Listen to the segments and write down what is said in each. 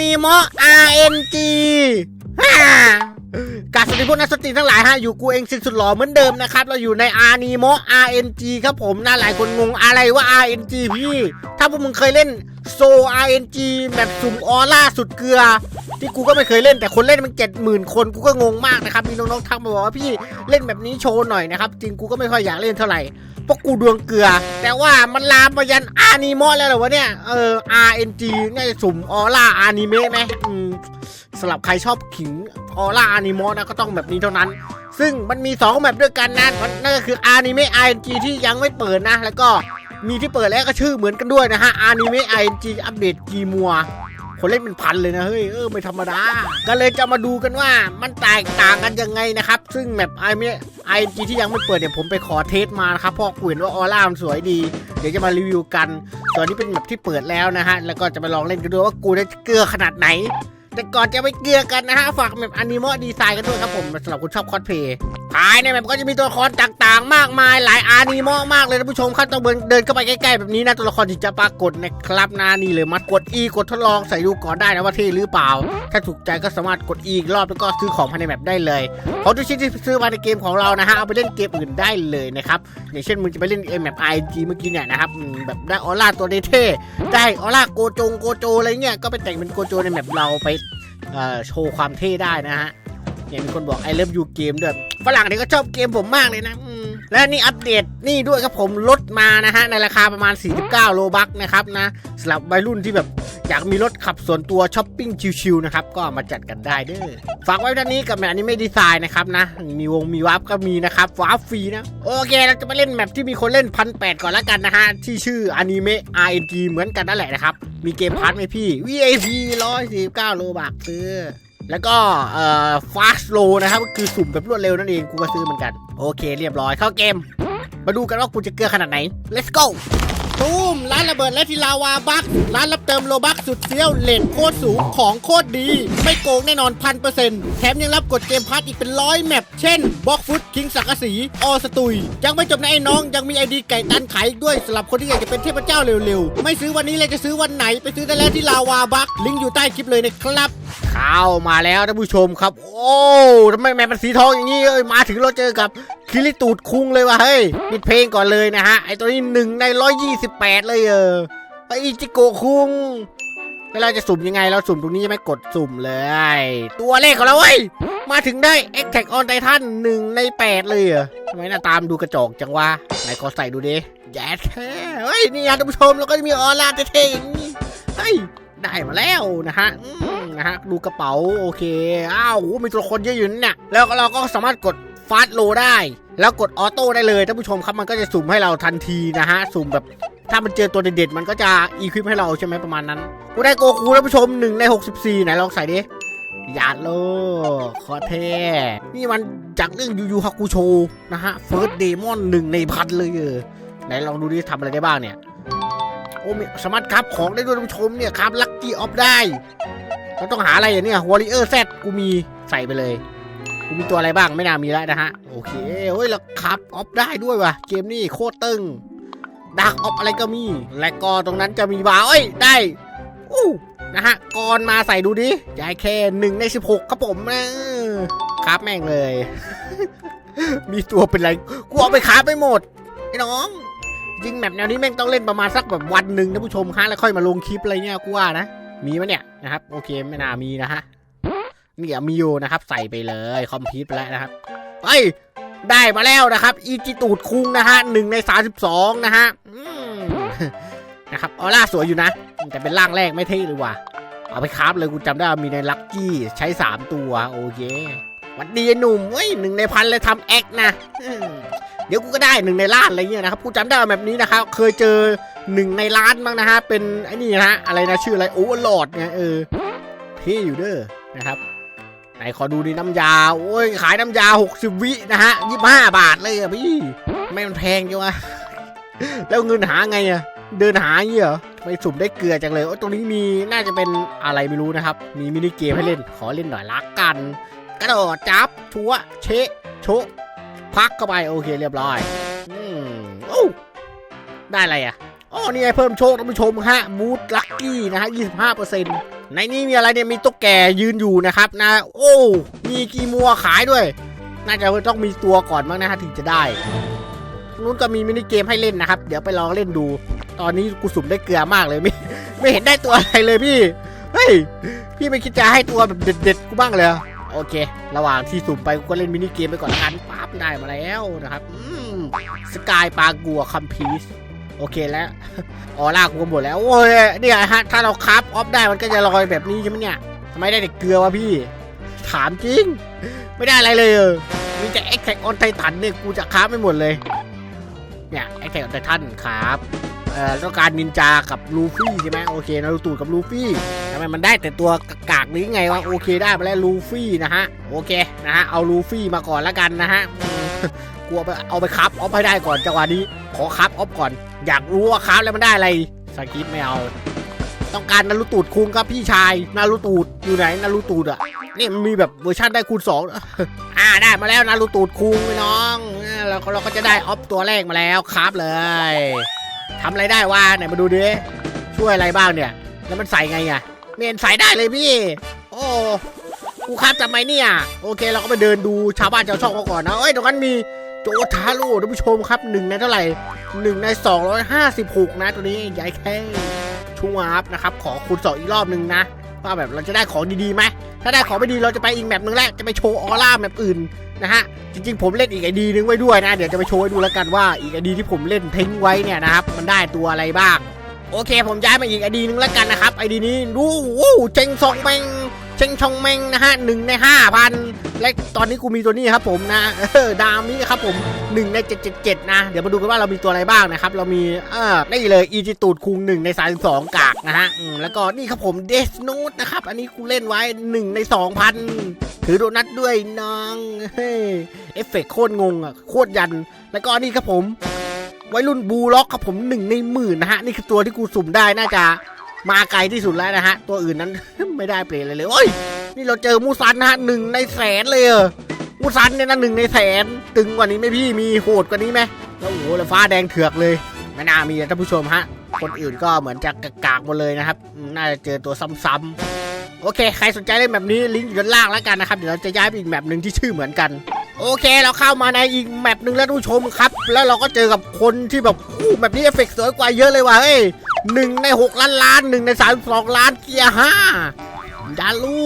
นิโม RNG ฮ่ากาสวัสดีพวกนักสตรีทั้งหลายฮะอยู่กูเองสินสุดหล่อเหมือนเดิมนะครับ เราอยู่ในอานิโม RNG ครับผมนะหลายคนงงอะไรว่า RNG พี่ ถ้าพวกมึงเคยเล่นโซ RNG แบบสุ่มออร่าสุดเกลือ ที่กูก็ไม่เคยเล่นแต่คนเล่นมันเจ็ดหมื่นคนกูก็งงมากนะครับ มีน้องๆทักมาบอกว่าพี่เล่นแบบนี้โชว์หน่อยนะครับ จริงกูก็ไม่ค่อยอยากเล่นเท่าไหร่ เพราะกูดวงเกลือ แต่ว่ามันลามมายันอานิโมแล้วเหรอวะเนี่ย เออ RNG น่าจะสุ่มออร่าอานิเมะไหมอืมสำหรับใครชอบขิงออร่าอนิโมะนะก็ต้องแบบนี้เท่านั้น ซึ่งมันมี2แบบด้วยกันนะนนั่นก็คืออนิเมะ ING ที่ยังไม่เปิดนะ แล้วก็มีที่เปิดแล้วก็ชื่อเหมือนกันด้วยนะฮะอนิเมะ ING อัปเดตกีมัว คนเล่นเป็นพันเลยนะเฮ้ยเออไม่ธรรมดา ก็เลยจะมาดูกันว่ามันแตกต่างกันยังไงนะครับ ซึ่งแบบไอเมไอจีที่ยังไม่เปิดเนี่ยผมไปขอเทสมานะครับเพราะกูเห็นว่าออร่ามันสวยดี เดี๋ยวจะมารีวิวกัน ตอนนี้เป็นแบบที่เปิดแล้วนะฮะแล้วก็จะมาลองเล่นกันดูวยว่ากูได้เกลือขนาดไหน แต่ก่อนจะไปเกลือกันนะฮะฝากแบบอนิเมะดีไซน์กันด้วยครับผมสำหรับคนชอบคอสเพย์ภายในแบบก็จะมีตัวละครต่างๆ มากมายหลายอนิเมะมากเลยท่านผู้ชมครับต้องเดินเข้าไปใกล้ๆแบบนี้นะตัวละครที่จะปรากฏนะครับนะนี่เลยมัดกด E กดทดลองใส่ดูก่อนได้นะว่าเท่หรือเปล่า ถ้าถูกใจก็สามารถกด E อีกรอบแล้วก็ซื้อของภายในแบบได้เลยเพราะทุกชิ้นที่ซื้อมาในเกมของเรานะฮะเอาไปเล่นเกมอื่นได้เลยนะครับอย่างเช่นมึงจะไปเล่นเกมแบบ IG เมื่อกี้เนี่ยนะครับแบบได้ออร่าตัวเท่ได้ออร่าโกจงโกโจอะไรเงี้ยก็ไปแต่งเป็นโกโจในแบบเราไป โชว์ความเท่ได้นะฮะ อย่างมีคนบอก I love you เกมด้วยฝรั่งเนี่ยก็ชอบเกมผมมากเลยนะและนี่อัปเดตนี่ด้วยครับผมลดมานะฮะในราคาประมาณ 49 โลบักนะครับนะสำหรับวัยรุ่นที่แบบอยากมีรถขับส่วนตัวช้อปปิ้งชิวๆนะครับก็มาจัดกันได้เด้อฝากไว้ด้านนี้กับแมปนี้ไม่ดีไซน์นะครับนะมีวงมีวาร์ปก็มีนะครับวาร์ปฟรีนะโอเคเราจะมาเล่นแมปที่มีคนเล่นพันแปดก่อนแล้วกันนะฮะที่ชื่ออนิเมะ RNG เหมือนกันนั่นแหละนะครับมีเกมพาร์ทไหมพี่ VIP 149 โลบักซื้อ แล้วก็เอ่อ fast low นะครับก็คือสุ่มแบบรวดเร็วนั่นเองกูก็ซื้อเหมือนกัน โอเคเรียบร้อยเข้าเกม มาดูกันว่ากูจะเกลือขนาดไหน let's go ตูมร้านระเบิดและทีลาวาบักร้านรับเติมโลบักสุดเซียวเลทโคตรสูงของโคตรดี ไม่โกงแน่นอนพันเปอร์เซ็นต์แถมยังรับกดเกมพาร์ทอีกเป็นร้อยแมปเช่นบล็อกฟุตคิงสักกะสีออสตุย ยังไม่จบนะไอ้น้องยังมีไอดีไก่ตันขายอีกด้วยสำหรับคนที่อยากจะเป็นเทพเจ้าเร็วๆ ไม่ซื้อวันนี้เลยจะซื้อวันไหนไปซื้อได้แล้วที่ลาวาบักลิงก์อยู่ใต้คลิปเลยนะครับ ข้ามาแล้วท่านผู้ชมครับ โอ้ทำไมแมปมันสีทองอย่างนี้เอ้ยมาถึงเราเจอกับคิริตูดคุงเลยว่ะเฮ้ยปิดเพลงก่อนเลยนะฮะไอตัวนี้หนึ่งในร้อยยี่สิบแปดเลยเออไออิจิโกคุงแล้วเราจะสุ่มยังไงเราสุ่มตรงนี้จะไม่กดสุ่มเลย ตัวเลขของเราเว้ยมาถึงได้ e x t a c on Titan หนึ่งในแปดเลยเหรอทำไมหน้าตามดูกระจอกจังวะไหนขอใส่ดูดิแย่แท้เฮ้ยนี่ท่านผู้ชมเราก็จะมีออร่าเท่ๆอย่างนี้เฮ้ยได้มาแล้วนะฮะ นะฮะดูกระเป๋าโอเค อ้าวโหมีตัวคนเยอะอยู่นเนี่ยแล้วเราก็สามารถกดฟาสโลได้ แล้วกดออโต้ได้เลยท่านผู้ชมครับมันก็จะสุ่มให้เราทันทีนะฮะสุ่มแบบถ้ามันเจอตัวเด็ดๆมันก็จะอีควิปให้เราใช่ไหมประมาณนั้นกูได้โกคูท่านผู้ชม1ใน 64 ไหนลองใส่ดิยาดโลคอเทนี่มันจากเรื่องยูยูฮากุโชนะฮะเฟิร์สเดมอนหนึ่งในพันเลยเออไหนลองดูดิทำอะไรได้บ้างเนี่ย โอ้สามารถครับของได้ด้วยท่านผู้ชมเนี่ยครับลัคกี้ออฟได้ เราต้องหาอะไรอย่างเนี้ยวอริเออร์แซกูมีใส่ไปเลยกูมีตัวอะไรบ้างไม่น่ามีแล้วนะฮะ โอเคเฮ้ยแล้วครับออฟได้ด้วยว่ะ เกมนี้โคตรตึงดักออฟอะไรก็มี และก็ตรงนั้นจะมีบาร์เอ้ย ได้อู้นะฮะก่อนมาใส่ดูดิยายแค่หนึ่งในสิบหกครับผมนะครับแม่งเลย มีตัวเป็นไรกูเอาไปค้าไปหมดไอ้น้องจริงแบบแนวนี้แม่งต้องเล่นประมาณสักแบบวันหนึ่งนะผู้ชมฮะแล้วค่อยมาลงคลิปอะไรเงี้ยกูว่านะ มีไหมเนี่ยนะครับ โอเคไม่น่ามีนะฮะนี่อะมีอยู่นะครับ ใส่ไปเลยคอมพิวต์ไปแล้วนะครับเฮ้ยได้มาแล้วนะครับ อีจิตูดคุงนะฮะหนึ่งในสาสิบสองนะฮะนะครับออร่าสวยอยู่นะ แต่เป็นร่างแรกไม่เท่เลยว่ะเอาไปคราฟเลยกูจำได้ว่ามีในลักกี้ใช้สามตัว โอเควัดดีหนุ่มเว้ยหนึ่งในพันเลยทำแอคนะ เดี๋ยวกูก็ได้หนึ่งในล้านอะไรเงี้ยนะครับ กูจำได้แบบนี้นะครับ เคยเจอ หนึ่งในล้านบ้างนะฮะ เป็นไอ้นี่นะฮะ อะไรนะชื่ออะไรโอเวอร์ลอดเนี่ยเออเท่อยู่เด้อนะครับไหนขอดูดิน้ำยา โอ้ย ขายน้ำยา 60 วินะฮะ 25 บาทเลยอะพี่ไม่มันแพงจังวะแล้วเงินหาไงอะเดินหาเงี้ยเหรอไปสุ่มได้เกลือจังเลยโอ้ตรงนี้มีน่าจะเป็นอะไรไม่รู้นะครับ มีมินิเกมให้เล่น ขอเล่นหน่อยละกัน กระโดดจับชัวเชะโชะพักเข้าไปโอเคเรียบร้อย อืมโอ้ได้อะไรอะ อ๋อนี่ไงเพิ่มโชคท่านผู้ชมฮะบูทลัคกี้นะฮะ25%เในนี้มีอะไรเนี่ยมีตุ๊กแกยืนอยู่นะครับนะ โอ้มีกีมัวขายด้วย น่าจะต้องมีตัวก่อนมั้งนะฮะถึงจะได้นู้นก็มีมินิเกมให้เล่นนะครับ เดี๋ยวไปลองเล่นดู ตอนนี้กูสุ่มได้เกลือมากเลยไม่ไม่เห็นได้ตัวอะไรเลยพี่ เฮ้ย พี่ไม่คิดจะให้ตัวแบบเด็ดๆกูบ้างเลยโอเค ระหว่างที่สุ่มไปกูก็เล่นมินิเกมไปก่อนละกันปั๊บได้มาแล้วนะครับอืมสกายปลากัวคัมพีส โอเคแล้วออร่ากูก็หมดแล้วโอ้ยเนี่ยฮะถ้าเราคราฟออฟได้มันก็จะลอยแบบนี้ใช่ไหมเนี่ยทำไมได้แต่เกลือวะพี่ ถามจริง ไม่ได้อะไรเลยเออมีแต่แอคแท็กออนไททันเนี่ยกูจะคราไม่หมดเลย เนี่ยแอคแท็กออนไททันครับเอ่อต้องการนินจากับลูฟี่ใช่ไหมโอเคนารูตูกับลูฟี่ทำไมมันได้แต่ตัวกากๆหรือไงวะโอเคได้มาแล้วลูฟี่นะฮะโอเคนะฮะเอาลูฟี่มาก่อนล้วกันนะฮะกลัวไปเอาไปคับออฟให้ได้ก่อนจังหวะนี้ ขอคับออฟก่อน อยากรู้ว่าคับแล้วมันได้อะไรสกิปไม่เอา ต้องการนารูตูดคุงครับพี่ชายนารูตูดอยู่ไหนนารูตูดอะนี่มันมีแบบเวอร์ชันได้คูณสองอ่าได้มาแล้วนารูตูดคุงพี่น้องอ่าแล้วเราก็จะได้ออฟตัวแรกมาแล้วครับเลยทำอะไรได้วะไหนมาดูดิช่วยอะไรบ้างเนี่ย แล้วมันใส่ไงอะเมนใส่ได้เลยพี่ โอ้กูครับทำไมเนี่ย โอเคเราก็ไปเดินดูชาวบ้านชาวช่องเขาก่อนนะเอ้ยตรงนั้นมี โจทาโร่ท่านผู้ชมครับหนึ่งในเท่าไหร่หนึ่งใน256นะตัวนี้ใหญ่แค่ช่วบนะครับ ขอคูณสองอีกรอบหนึ่งนะว่าแบบเราจะได้ของดีๆไหมถ้าได้ของไม่ดีเราจะไปอีกแมปหนึงแล้วจะไปโชว์ออร่าแมปอื่นนะฮะจริงๆผมเล่นอีกไอดีนึงไว้ด้วยนะ เดี๋ยวจะไปโชว์ให้ดูแล้วกันว่าอีกไอดีที่ผมเล่นทิ้งไว้เนี่ยนะครับมันได้ตัวอะไรบ้าง โอเค ผมย้ายมาอีกไอดีนึงแล้วกันนะครับไอดีนี้ดูวู้เจงซองเมงเชงชองเมงนะฮะหนึ่งในห้าพันและตอนนี้กูมีตัวนี้ครับผมนะเออดามนี้ครับผมหนึ่งในเจ็ดเจ็ดเจ็ดนะ เดี๋ยวมาดูกันว่าเรามีตัวอะไรบ้างนะครับ เรามีเออนี่เลยอีจิตูดคุงหนึ่งในสามสองกากนะฮะแล้วก็นี่ครับผมเดสโนตนะครับ อันนี้กูเล่นไว้หนึ่งในสองพันถือโดนัทด้วยน้องเฮ้เอฟเฟกโคตรงงอะโคตรยัน แล้วก็นี่ครับผม วัยรุ่นบูล็อกครับผมหนึ่งในหมื่นนะฮะ นี่คือตัวที่กูสุ่มได้น่าจะมาไกลที่สุดแล้วนะฮะ ตัวอื่นนั้น ไม่ได้เปลี่ยนเลยเลยโอ้ย นี่เราเจอมูซันนะฮะหนึ่งในแสนเลยเออมูซันเนี่ยนะหนึ่งในแสน ตึงกว่านี้ไหมพี่มีโหดกว่านี้ไหมแล้วโอ้โหแล้วฟ้าแดงเถือกเลยไม่น่ามีนะท่านผู้ชมฮะ คนอื่นก็เหมือนจะกากๆหมดเลยนะครับ น่าจะเจอตัวซ้ำๆโอเค ใครสนใจเล่นแบบนี้ลิงก์อยู่ด้านล่างแล้วกันนะครับ เดี๋ยวเราจะย้ายไปอีกแมปหนึ่งที่ชื่อเหมือนกัน โอเคเราเข้ามาในอีกแมปหนึ่งแล้วท่านผู้ชมครับ แล้วเราก็เจอกับคนที่แบบอู้แบบนี้เอฟเฟกต์สวยกว่าเยอะเลยว่ะเฮ้ยหนึ่งในหกล้านล้านหนึ่งในสามสองล้านเกียร์ห้าดาลู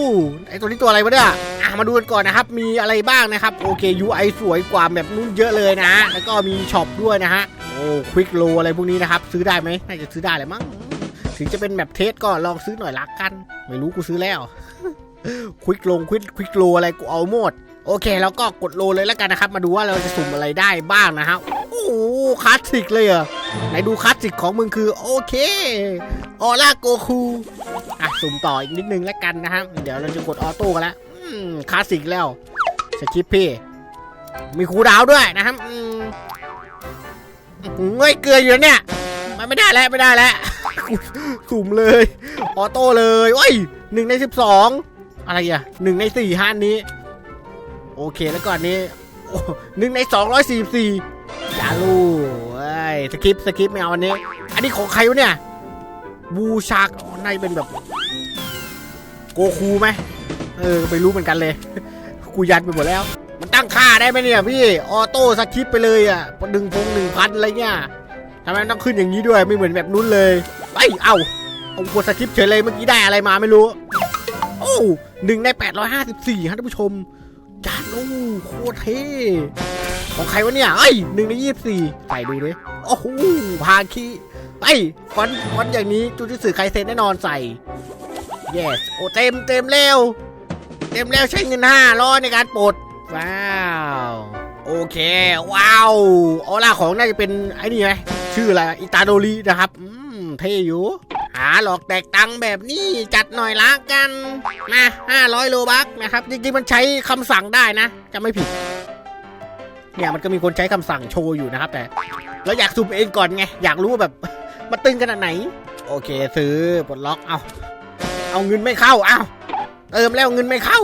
ไอตัวนี้ตัวอะไรวะเนี่ยอะมาดูกันก่อนนะครับ มีอะไรบ้างนะครับ โอเค UI สวยกว่าแบบนู้นเยอะเลยนะ แล้วก็มีช็อปด้วยนะฮะโอ้ควิกโลอะไรพวกนี้นะครับ ซื้อได้ไหมน่าจะซื้อได้แหละมั้งถึงจะเป็นแบบเทสก็ลองซื้อหน่อยละกัน ไม่รู้กูซื้อแล้วควิกลงควิกควิกโลอะไรกูเอาหมด โอเค แล้วก็กดโลเลยแล้วกันนะครับ มาดูว่าเราจะสุ่มอะไรได้บ้างนะฮะโอ้โหคลาสสิกเลยเหรอะไหนดูคลาสสิกของมึงคือ โอเคออร่าโกคูอะสุ่มต่ออีกนิดนึงแล้วกันนะฮะเดี๋ยวเราจะกดออโต้กันแล้วคลาสสิกแล้วสกิปพี่มีคูดาวด้วยนะครับอืมเงยเกลืออยู่นะเนี่ย มันไม่ได้แล้วไม่ได้แล้วสุ่มเลยออโต้เลยโอ้ยหนึ่งในสิบสองอะไรอะหนึ่งในสี่ห้านี้ โอเคแล้วก่อนนี้หนึ่งในสองร้อยสี่สี่ยาลูเอ้ยสกิปสกิปไม่เอาอันนี้ อันนี้ของใครวะเนี่ยบูชากอ๋อน่าจะเป็นแบบ โกคูไหมเออไม่รู้เหมือนกันเลยกูยันไปหมดแล้ว มันตั้งค่าได้ไหมเนี่ยพี่ออโต้สกิปไปเลยอะดึงพงหนึ่งพันอะไรเงี้ยทำไมต้องขึ้นอย่างนี้ด้วยไม่เหมือนแบบนู้นเลยไปเอ้าเอากดสกิปเฉยเลยเมื่อกี้ได้อะไรมาไม่รู้ โอ้หนึ่งในแปดร้อยห้าสิบสี่ฮะท่านผู้ชม จานโอ้โคตรเท่ของใครวะเนี่ยเอ้หนึ่งในยี่สิบสี่ใส่ดูดิโอ้โหพาคีไอ้ฟอนฟอนอย่างนี้จูจิสึไครเซนแน่นอนใส่ yes โอ้เต็มเต็มแล้วเต็มแล้วใช้เงินห้าร้อยในการปลดว้าวโอเค ว้าวออร่าของน่าจะเป็นไอ้นี่ไหมชื่ออะไรอิตาโดรินะครับ อืม เท่อยู่ หาหลอกแตกตังแบบนี้จัดหน่อยละกันมา500โลบักนะครับ จริงๆมันใช้คำสั่งได้นะจะไม่ผิด เนี่ยมันก็มีคนใช้คำสั่งโชว์อยู่นะครับ แต่เราอยากซูมเองก่อนไง อยากรู้ว่าแบบมันตึงขนาดไหน โอเคซื้อปลดล็อกเอาเอาเงินไม่เข้าเอาเติมแล้วเงินไม่เข้า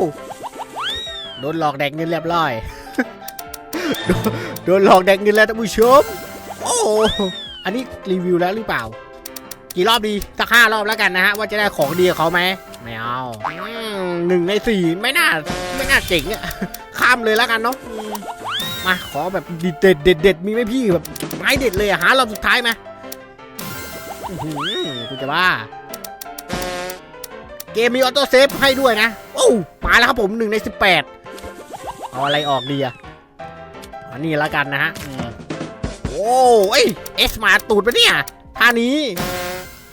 โดนหลอกแดกเงินเรียบร้อยโดนโดนหลอกแดกเงินแล้วท่านผู้ชมโอ้อันนี้รีวิวแล้วหรือเปล่า กี่รอบดีสักห้ารอบแล้วกันนะฮะว่าจะได้ของดีกับเขาไหมไม่เอาหนึ่งในสี่ไม่น่าไม่น่าเจ๋งอะข้ามเลยแล้วกันเนาะมาขอแบบเด็ดเด็ดเด็ดมีไหมพี่แบบไม้เด็ดเลยอะหารอบสุดท้ายไหมอื้อหือกูจะบ้าเกมมีออโต้เซฟให้ด้วยนะโอ้มาแล้วครับผมหนึ่งในสิบแปดเอาอะไรออกดีอะอันนี้แล้วกันนะฮะโอ้เอ้ยเอสมาตูดไปเนี่ยท่านี้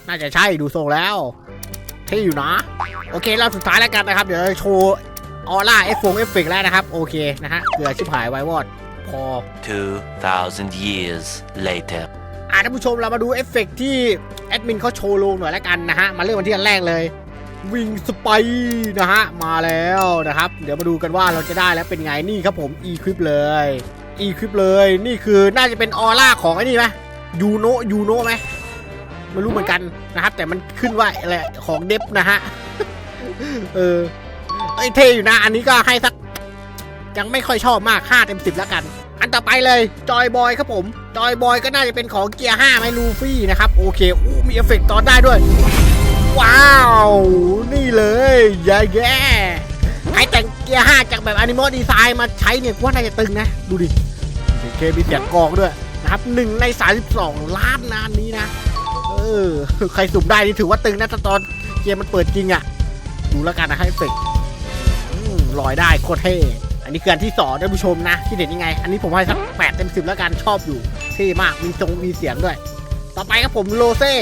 น่าจะใช่ดูทรงแล้วเท่อยู่นะ โอเครอบสุดท้ายแล้วกันนะครับ เดี๋ยวเราโชว์ออร่าเอฟฟงเอฟเฟกแล้วนะครับ โอเคนะฮะเกลือชิบหายไววอดพอ 2,000 years later. อ่าท่านผู้ชมเรามาดูเอฟเฟกต์ที่แอดมินเขาโชว์ลงหน่อยแล้วกันนะฮะ มาเริ่มกันที่อันแรกเลยวิงสไปนะฮะ มาแล้วนะครับ เดี๋ยวมาดูกันว่าเราจะได้แล้วเป็นไงนี่ครับผม e คลิปเลย e คลิปเลยนี่คือน่าจะเป็นออร่าของไอ้นี่ไหมยูโนยูโนไหม ไม่รู้เหมือนกันนะครับ แต่มันขึ้นว่าอะไรของเดฟนะฮะ เออไอเทอยู่นะ อันนี้ก็ให้สัก ยังไม่ค่อยชอบมาก5เต็ม10แล้วกัน อันต่อไปเลยจอยบอยครับผมจอยบอยก็น่าจะเป็นของเกียร์5ไหมลูฟี่นะครับ โอเคอู้มีเอฟเฟกต์ตอนได้ด้วย ว้าว นี่เลยแย่แย่ใครแต่งเกียร์5จากแบบอนิมอลดีไซน์มาใช้เนี่ยว่าน่าจะตึงนะ ดูดิโอเคมีเสียงกรองด้วยนะครับหนึ่งใน32ล้านนานนี้นะ ออ ใครสุ่มได้นี่ถือว่าตึงนะตอนเกมมันเปิดจริงอะดูแล้วกันนะให้เฟกลอยได้โคตรเท่อันนี้คือนที่สองท่านผู้ชมนะที่เด็ดยังไง อันนี้ผมให้สักแปดเต็มสิบแล้วกันชอบอยู่เท่มากมีทรงมีเสียงด้วย ต่อไปครับผมโลเซ่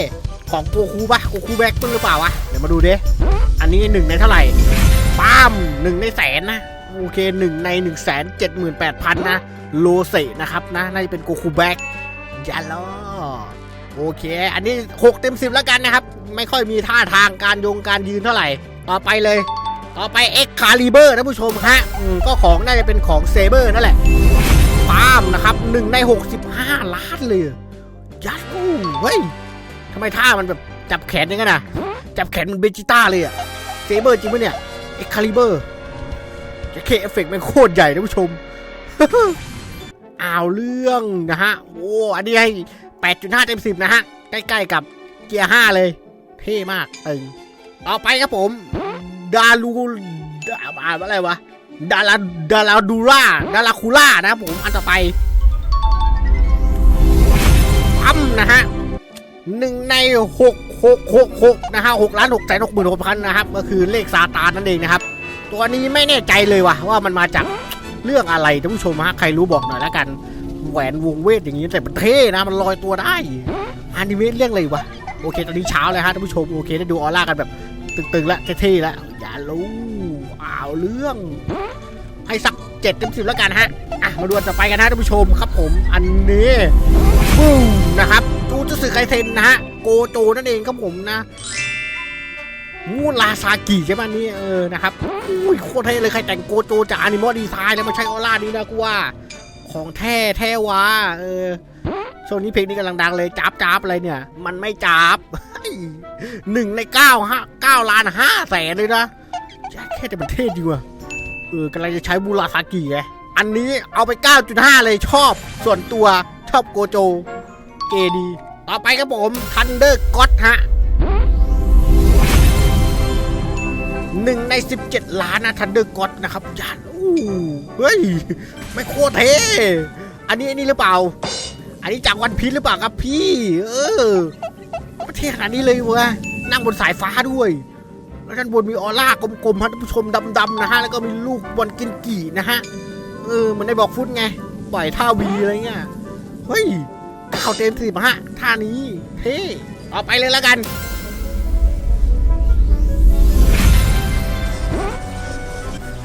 ของโกคูปะโกคูแบ็กตึ้งหรือเปล่าวะเดี๋ยวมาดูดิอันนี้หนึ่งในเท่าไหร่ป้ามหนึ่งในแสนนะโอเคหนึ่งในหนึ่งแสนเจ็ดหมื่นแปดพันนะโลเซ่นะครับนะน่าจะเป็นโกคูแบ็กยาล้อ โอเค อันนี้หกเต็มสิบแล้วกันนะครับ ไม่ค่อยมีท่าทางการยงการยืนเท่าไหร่ ต่อไปเลย ต่อไป X Caliber ท่านะผู้ชมฮะมก็ของน่าจะเป็นของเซเบอร์นั่นแหละปามนะครับหนึ่งใน 65 ล้านเลย ยัดกูเฮ้ยทำไมท่ามันแบบจับแขนอย่างนั้นนะจับแขนมันเบจิต้าเลยอะเซเบอร์จริงปะเนี่ย X Caliber จะเคเอฟเฟกต์มันโคตรใหญ่ท่านผู้ชมอ้าวเรื่องนะฮะ โอ้ อันนี้ให้ 8.5 เต็ม 10 นะฮะ ใกล้ๆกับเกียร์ 5 เลย เท่มากตึงต่อไปครับผม ดาลูดาอ่านว่าอะไรวะ ดาราดาราดูล่า ดาราคูล่านะครับผม อันต่อไปปั๊มนะฮะหนึ่งในหกหกหกหกนะฮะหกล้านหกแสนหกหมื่นหกพันนะครับ ก็คือเลขซาตานนั่นเองนะครับ ตัวนี้ไม่แน่ใจเลยว่ะว่ามันมาจากเรื่องอะไรท่านผู้ชมฮะใครรู้บอกหน่อยแล้วกัน แหวนวงเวทอย่างนี้แต่มันเท่นะมันลอยตัวได้อนิเมะเรื่องอะไรวะโอเค ตอนนี้เช้าเลยฮะท่านผู้ชมโอเคได้ดูออร่ากันแบบตึงๆแล้วเท่ๆแล้วอย่ารู้อ้าวเรื่องให้สักเจ็ดเต็มสิบแล้วกันฮะอะมาดูต่อไปกันฮะท่านผู้ชมครับผมอันนี้บูมนะครับจูจูสึไคเซนนะฮะโกโจนั่นเองครับผมนะมูลาซากิใช่ไหมนี่เออนะครับอุ้ยโคตรเท่เลยใครแต่งโกโจจากอนิมอลดีไซน์แล้วมาใช้ออร่านี้นะกูว่า ของแท้แท้วะเออช่วงนี้เพลงนี้กำลังดังเลยจับจับอะไรเนี่ย มันไม่จับหนึ่งในเก้าห้าเก้าล้านห้าแสนเลยนะแค่แต่มันเท่ดีว่ะเออกำลังจะใช้บูราซากิไงอันนี้เอาไป 9.5 เลยชอบ ส่วนตัวชอบโกโจ เกดี ต่อไปครับผมทันเดอร์ก็ตฮะ หนึ่งใน 17 ล้านนะทันเดอร์ก็ตนะครับยานอู้เฮ้ย ไม่โคตรเท อันนี้อันนี้หรือเปล่า อันนี้จากวันพีชหรือเปล่าครับพี่ เออประเทศขนาดนี้เลยวะนั่งบนสายฟ้าด้วย แล้วด้านบนมีออร่ากลมๆฮะท่านผู้ชมดำๆนะฮะ แล้วก็มีลูกบอลกินกี่นะฮะ เออเหมันได้บอกฟุตไง ปล่อยท่าวีอะไรเงี้ย เฮ้ยเก้าเต็มสิบฮะท่านี้เฮ้ต่อไปเลยแล้วกัน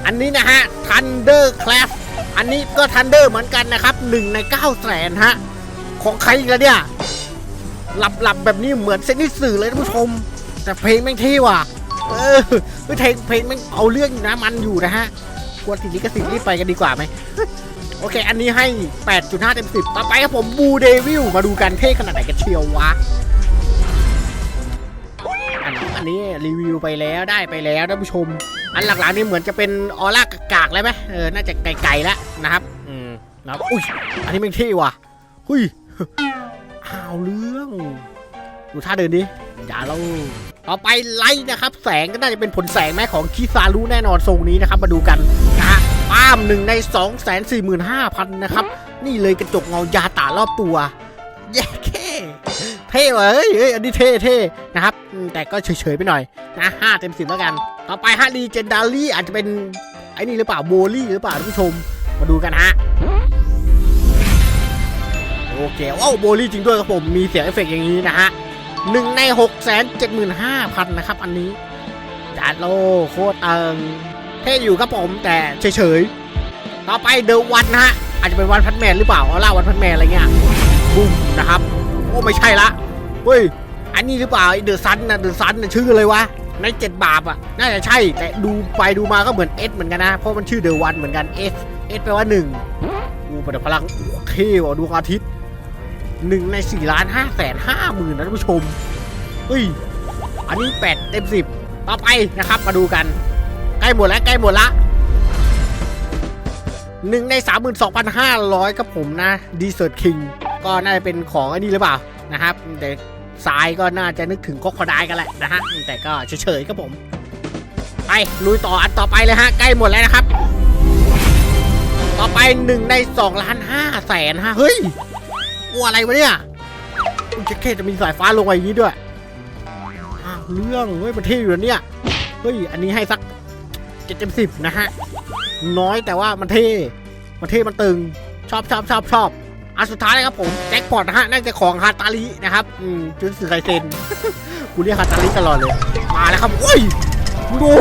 อันนี้นะฮะ Thunder Clap อันนี้ก็ Thunder เหมือนกันนะครับหนึ่งใน9แสนฮะ ของใครอีกแล้วเนี่ย หลับหลับแบบนี้เหมือนเซนนิสื่อเลยท่านผู้ชม แต่เพลงแม่งเท่ว่ะ เออเพลงเพลงแม่งเอาเรื่องอยู่นะ มันอยู่นะฮะกวนติดลิขสิทธิ์รีบไปกันดีกว่าไหมโอเค อันนี้ให้ 8.5 เต็ม 10 ต่อไปครับผมบูเดวิลมาดูกันเท่ขนาดไหนกันเชียววะ อันนี้อันนี้รีวิวไปแล้วได้ไปแล้วท่านผู้ชม อันหลังๆนี่เหมือนจะเป็นออร่ากากๆแล้วไหมเออ น่าจะไกลๆแล้วนะครับ อืมนะครับอุ้ย อันนี้แม่งเท่ว่ะ หุยอ้าวเรื่อง ดูท่าเดินดิ อย่าเราต่อไปไลท์นะครับ แสงก็น่าจะเป็นผลแสงแม่ของคิซารุแน่นอนทรงนี้นะครับ มาดูกันนะฮะป้ามหนึ่งใน 2 4 5 0 0 0 นะครับ นี่เลยกระจกเงายาตารอบตัว แย่แค่เท่ว่ะเฮ้ยเฮ้ยอันนี้เท่เท่นะครับ แต่ก็เฉยๆไปหน่อยนะห้าเต็มสิบแล้วกัน ต่อไปฮะรีเจนดารี่อาจจะเป็นไอ้นี่หรือเปล่าโบลี่หรือเปล่าท่านผู้ชมมาดูกันฮะโอเคว้าวโบลี่จริงด้วยครับผมมีเสียงเอฟเฟกต์อย่างนี้นะฮะหนึ่งในหกแสนเจ็ดหมื่นห้าพันนะครับ อันนี้จัดโลโคตรเติงเท่อยู่ครับผมแต่เฉยๆ ต่อไปเดอะวันนะฮะอาจจะเป็นวันพันแมนหรือเปล่าเอาล่าวันพันแมนอะไรเงี้ยบุ้มนะครับ ไม่ใช่ละเฮ้ยอันนี้หรือเปล่าเดอะซันนะเดอะซันน่ะชื่ออะไรวะในเจ็ดบาปอะน่าจะใช่แต่ดูไปดูมาก็เหมือนเอสเหมือนกันนะ เพราะมันชื่อเดอะวันเหมือนกันเอสเอสแปลว่าหนึ่งอูประดับพลังเท่ว่ะดวงอาทิตย์หนึ่งในสี่ล้านห้าแสนห้าหมื่นนะท่านผู้ชมเฮ้ยอันนี้แปดเต็มสิบต่อไปนะครับมาดูกัน ใกล้หมดแล้วใกล้หมดละหนึ่งในสามหมื่นสองพันห้าร้อยครับผมนะดีเซอร์คิง ก็น่าจะเป็นของอันนี้หรือเปล่านะครับ แต่สายก็น่าจะนึกถึงก็คอดายกันแหละนะฮะแต่ก็เฉยๆครับผม ไปลุยต่ออันต่อไปเลยฮะใกล้หมดแล้วนะครับ ต่อไปหนึ่งในสองล้านห้าแสนฮะเฮ้ยกลัวอะไรวะเนี่ยอุยเจะแค่จะมีสายฟ้าลงมาอย่างนี้ด้วยเรื่องเฮ้ยมันเท่อยู่นะเนี่ยเฮ้ยอันนี้ให้สักเจ็ดเต็มสิบนะฮะน้อยแต่ว่ามันเท่มันเท่มันตึงชอบชอบชอบชอบ อันสุดท้ายนะครับผมแจ็คพอตนะฮะน่าจะของฮาตาลินะครับอืมจุดสื่อไคเซนกูเรียกฮาตาลิตลอดเลย มาแล้วครับโอ้ยดู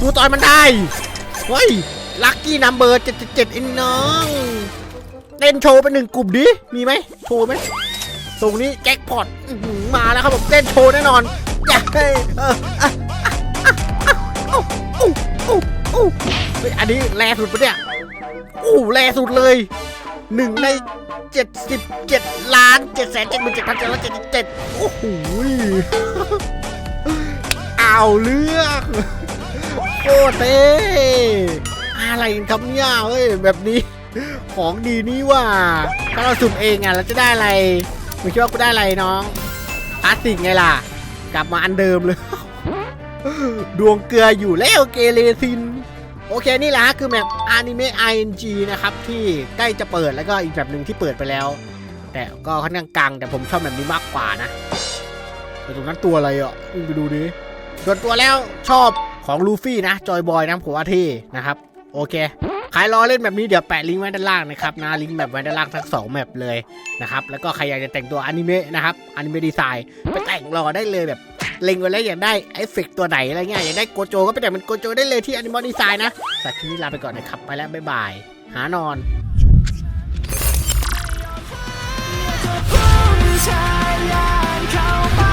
ดูตอนมันได้เฮ้ยลัคกี้นัมเบอร์เจ็ดเจ็ดไอ้น้องเต้นโชว์เป็นหนึ่งกลุ่มดิมีไหมโชว์ไหมตรงนี้แจ็คพอตมาแล้วครับผมเต้นโชว์แน่นอนอย่าให้เฮ้ยอันนี้แรงสุดปะเนี่ยอู้แรงสุดเลย หนึ่งในเจ็ดสิบเจ็ดล้านเจ็ดแสนเจ็ดหมื่นเจ็ดพันเจ็ดร้อยเจ็ดสิบเจ็ดโอ้โหเอาเรื่องโคตรเท่อะไรกันครับเนี่ยเฮ้ยแบบนี้ ของดีนี่ว่า ถ้าเราสุ่มเองอะเราจะได้อะไรมึงคิดว่ากูได้อะไรน้องพลาสติกไงล่ะ กลับมาอันเดิมเลย ดวงเกลืออยู่แล้วเกเรซิน โอเคนี่แหละฮะคือแมปอนิเมะ ING นะครับที่ใกล้จะเปิดแล้วก็อีกแบบหนึ่งที่เปิดไปแล้ว แต่ก็ค่อนข้างกังแต่ผมชอบแบบนี้มากกว่านะแต่ตรงนั้นตัวอะไรอะไปดูดิส่วนตัวแล้วชอบของลูฟี่นะจอยบอยนะผมว่าเท่นะครับ โอเคใครรอเล่นแบบนี้เดี๋ยวแปะลิงก์ไว้ด้านล่างนะครับนะลิงก์แบบไว้ด้านล่างทั้งสองแมปเลยนะครับแล้วก็ใครอยากจะแต่งตัวอนิเมะนะครับอนิเมะดีไซน์ไปแต่งรอได้เลยแบบ เล็งไว้แล้วอยากได้เอฟเฟกตัวไหนอะไรเงี้ยอยากได้โกโจก็ไปแต่งเป็นโกโจได้เลยที่อณิมอน Design นะแต่ทีนี้ลาไปก่อนนะครับ ไปแล้ว บ๊ายบาย หานอนชายานเข้าไป